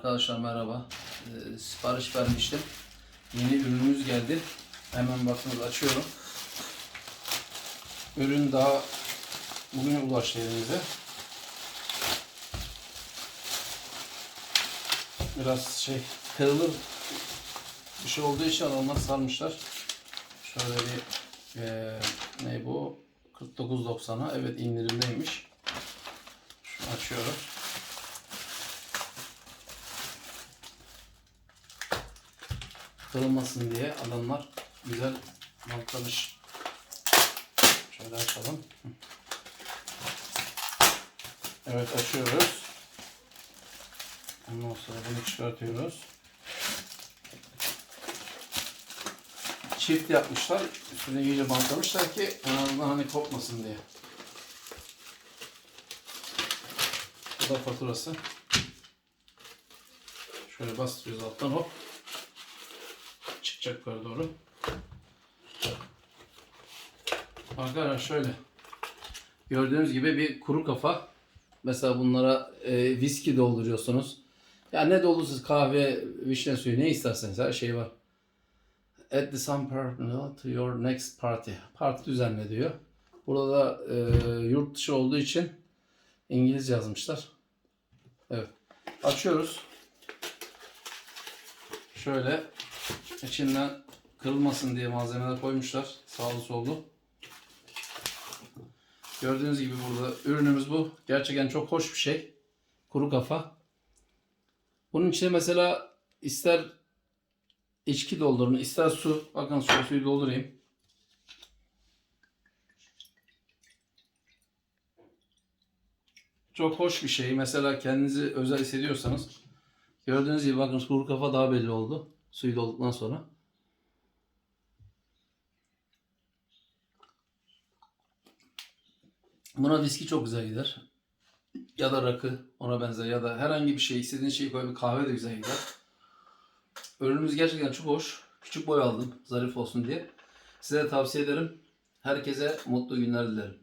Arkadaşlar merhaba. Ee, sipariş vermiştim. Yeni ürünümüz geldi. Hemen bakınız açıyorum. Ürün daha bugün ulaştı elimize. Biraz şey kırılır bir şey olduğu için adamlar sarmışlar. Şöyle bir eee ne bu? 49.90'a evet indirimdeymiş. Şunu açıyoruz. Kırılmasın diye adamlar güzel bantlamış. Şöyle açalım. Evet açıyoruz. Ondan sonra bunu çıkartıyoruz. Çift yapmışlar. Üstüne iyice bantlamışlar ki en azından hani kopmasın diye. Bu da faturası. Şöyle bastırıyoruz alttan hop çıkacak yukarı doğru. Arkadaşlar şöyle. Gördüğünüz gibi bir kuru kafa. Mesela bunlara e, viski dolduruyorsunuz. Ya ne doldurursunuz kahve, vişne suyu ne isterseniz her şey var. Add the some to your next party. Parti düzenle diyor. Burada da e, yurt dışı olduğu için İngilizce yazmışlar. Evet. Açıyoruz. Şöyle İçinden kırılmasın diye malzemeler koymuşlar. Sağlı sollu. Gördüğünüz gibi burada ürünümüz bu. Gerçekten çok hoş bir şey. Kuru kafa. Bunun içine mesela ister içki doldurun, ister su. Bakın suyu doldurayım. Çok hoş bir şey. Mesela kendinizi özel hissediyorsanız gördüğünüz gibi bakın kuru kafa daha belli oldu. Suyu dolduktan sonra. Buna viski çok güzel gider. Ya da rakı ona benzer ya da herhangi bir şey istediğin şeyi koy bir kahve de güzel gider. Ürünümüz gerçekten çok hoş. Küçük boy aldım zarif olsun diye. Size tavsiye ederim. Herkese mutlu günler dilerim.